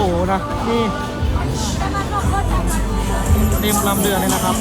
โอ้โหนะ นี่เต็มลำเรือเลยนะครับ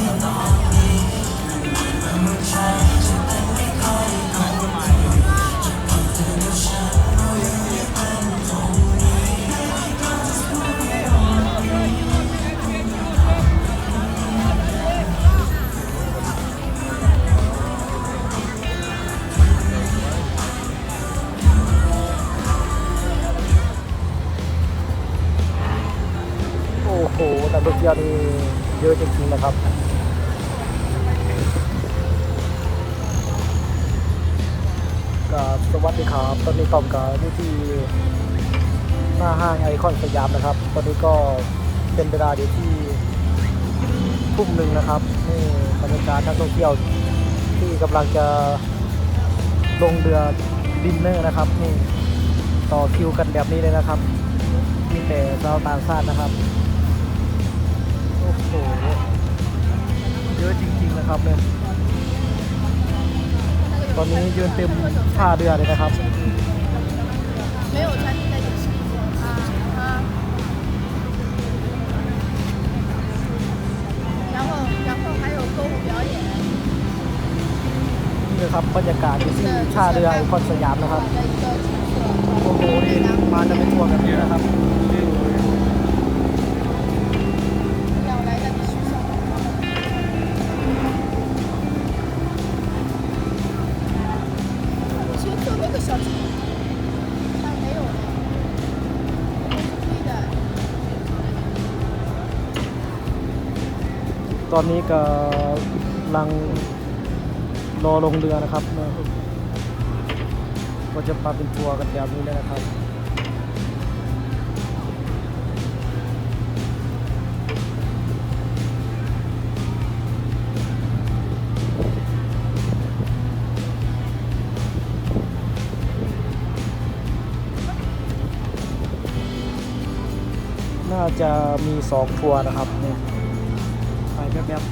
วัสดีครับ ตอนนี้ต้อมกับนี่ที่หน้าห้างไอคอนสยามนะครับ ตอนนี้ก็เป็นเวลาเดีที่ทุ่มหนึ่งนะครับ นี่บรรยากาศนักท่องเที่ยวที่กำลังจะลงเรือดินเนอร์นะครับ นี่ต่อคิวกันแบบนี้เลยนะครับมีแต่ชาวต่างชาตินะครับโอ้โหเยอะจริงๆนะครับเนี่ย ตอนนี้ยืนเต็มท่าเรือเลยนะครับ 没有餐厅的也是啊啊，然后然后还有歌舞表演， นี่นะครับบรรยากาศอยู่ที่ท่าเรือไอคอนสยามนะครับ 的一个景色。 โอ้โห นี่มาจะเป็นทัวร์แบบนี้นะครับ อนนี้ก็กำลังรอลงเรือนะครับ ก็จะมาเป็นทัวร์กันแบบนี้เลยนะครับน่าจะมีสองทัวร์นะครับเนี่ย ป๊บ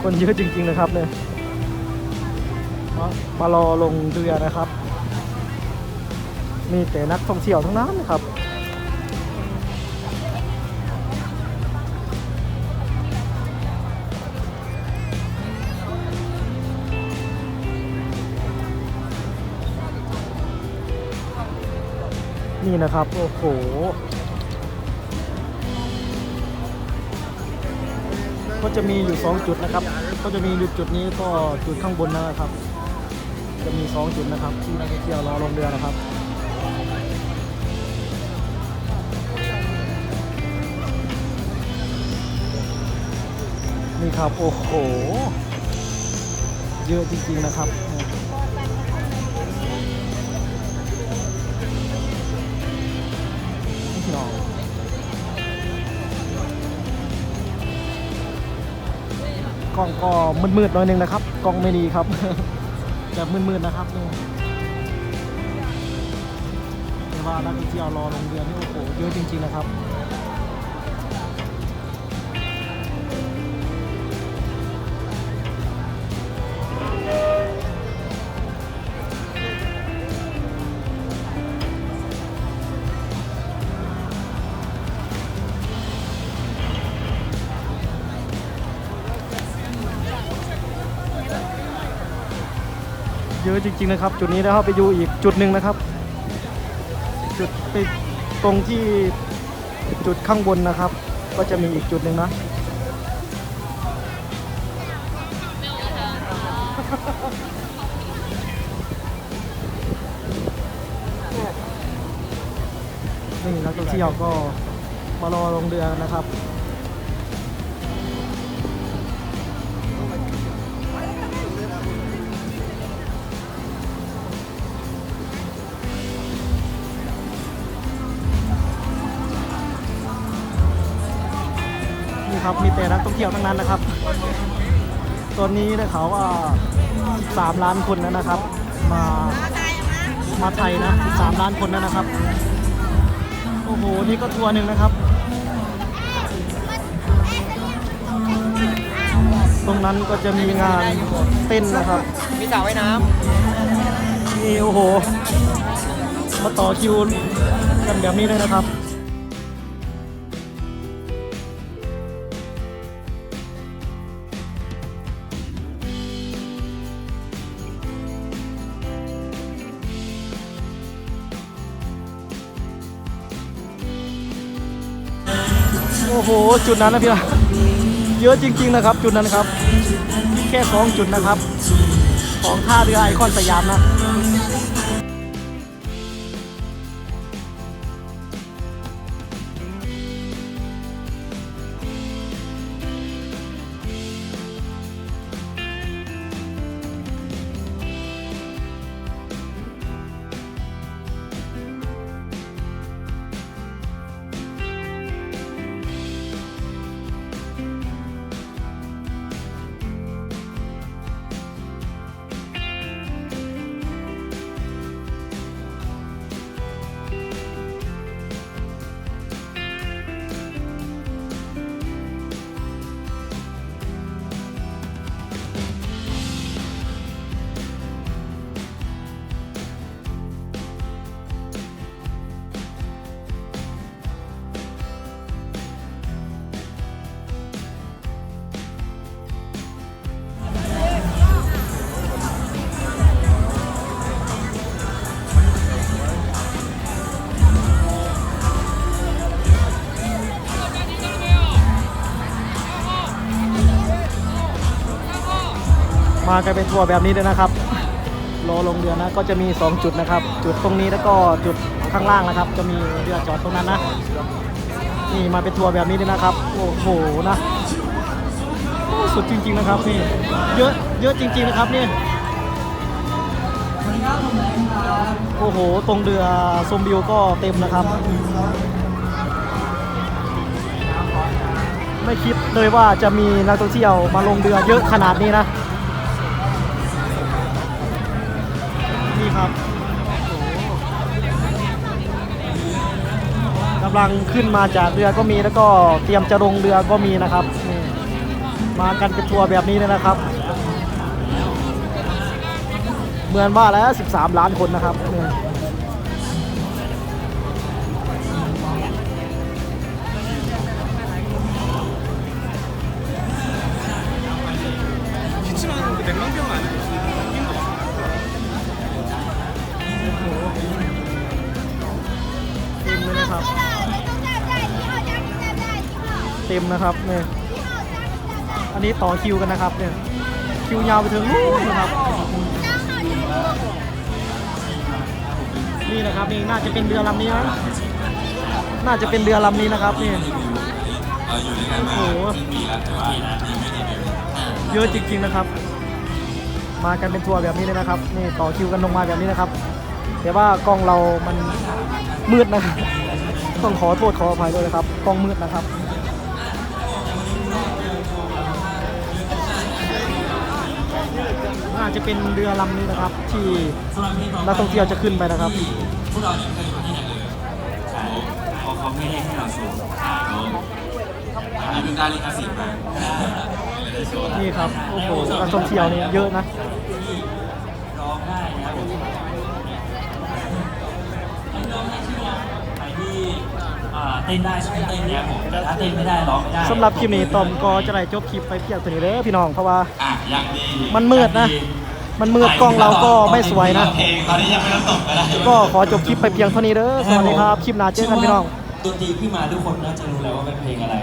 คนเยอะจริง ๆ นะครับเนี่ยมารอลงเรือนะครับ มีแต่นักท่องเที่ยวทั้งนั้นนะครับ นี่นะครับ โอ้โห ก็จะมีอยู่ 2 จุดนะครับ ก็จะมีอยู่จุดนี้ก็จุดข้างบนนะครับ จะมี 2 จุดนะครับ ที่นักท่องเที่ยวรอลงเรือนะครับนี่ครับ โอ้โห เยอะจริงๆนะครับ กล้องก็มืดๆหน่อยนึงนะครับ กล้องไม่ดีครับจะมืดๆนะครับนี่แต่ว่านักท่องเที่ยวรอลงเรือนี่โอ้โหเยอะจริงๆนะครับ เยอะจริงๆนะครับ จุดนี้นะครับไปอยู่อีกจุดหนึ่งนะครับ จุดไปตรงที่จุดข้างบนนะครับ ก็จะมีอีกจุดหนึ่งนะนี่นักท่องเที่ยวก็มารอลงเรือนะครับ นี่ครับ มีแต่นักท่องเที่ยวทั้งนั้นนะครับ ตอนนี้ได้ข่าวว่า13ล้านคนแล้วนะครับ มามาไทยนะ13ล้านคนแล้วนะครับโอ้โหนี่ก็ทัวร์หนึ่งนะครับ ตรงนั้นก็จะมีงานเต้นนะครับ มีสระว่ายน้นี่โอ้โหมาต่อคิวกันแบบนี้เลยนะครับ โอ้โหจุดนั้นนะพี่นะเยอะจริง ๆนะครับ จุดนั้นครับ แค่สองจุดนะครับ ของท่าเรือไอคอนสยามนะ มากันเป็นทัวร์แบบนี้เลยนะครับรอลงเรือนะก็จะมี 2 จุดนะครับ จุดตรงนี้แล้วก็จุดข้างล่างนะครับ จะมีเรือจอดตรงนั้นนะนี่มาเป็นทัวร์แบบนี้เลยนะครับ โอ้โหนะสุดจริง ๆนะครับนี่เยอะเยอะจริง ๆนะครับนี่โอ้โห ตรงเรือชมวิวก็เต็มนะครับ ไม่คิดเลยว่าจะมีนักท่องเที่ยวมาลงเรือเยอะขนาดนี้นะำลังขึ้นมาจากเรือก็มีแล้วก็เตรียมจะลงเรือก็มีนะครับนี่มากันเป็นทัวร์แบบนี้เลยนะครับ เหมือนว่าแล้ว 13 ล้านคนนะครับ นะครับเนี่ยอันนี้ต่อคิวกันนะครับเนี่ยคิวยาวไปถึงนู่นนะครับ นี่นะครับนี่น่าจะเป็นเรือลำนี้นะน่าจะเป็นเรือลำนี้นะครับนี่โอ้โหเยอะจริงๆนะครับ มากันเป็นทัวร์แบบนี้เลยนะครับนี่ต่อคิวกันลงมาแบบนี้นะครับ แต่ว่ากล้องเรามันมืดนะครับต้องขอโทษขออภัยด้วยนะครับกล้องมืดนะครับ น่าจะเป็นเรือลำนี้นะครับ ที่นักท่องเที่ยวจะขึ้นไปนะครับพวกเราเนี่ยไม่เคยอยู่ที่ไหนเลยเพราะเขาไม่ได้ให้เราโชว์อันนี้เป็นได้ลิขสิทธิ์มาไม่ได้โชว์นี่ครับโอ้โหนักท่องเที่ยวนี่เยอะนะร้องได้นะ เต้นได้ช่วยเต้นนะครับผมแต่ถ้าเต้นไม่ได้ร้องไม่ได้สำหรับคลิปนี้ตอมก็จะได้จบคลิปไปเพียงเท่านี้เด้อพี่น้องเพราะว่า อะยังดีมันมืดนะ มันมืดกล้องเราก็ไม่สวยนะ เพลงตอนนี้ยังไม่ต้องตกก็ได้ก็ขอจบคลิปไปเพียงเท่านี้เด้อสวัสดีครับคลิปหน้าเจอกันพี่น้อง ดนตรีขึ้นมาทุกคนน่าจะรู้แล้วว่าเป็นเพลงอะไร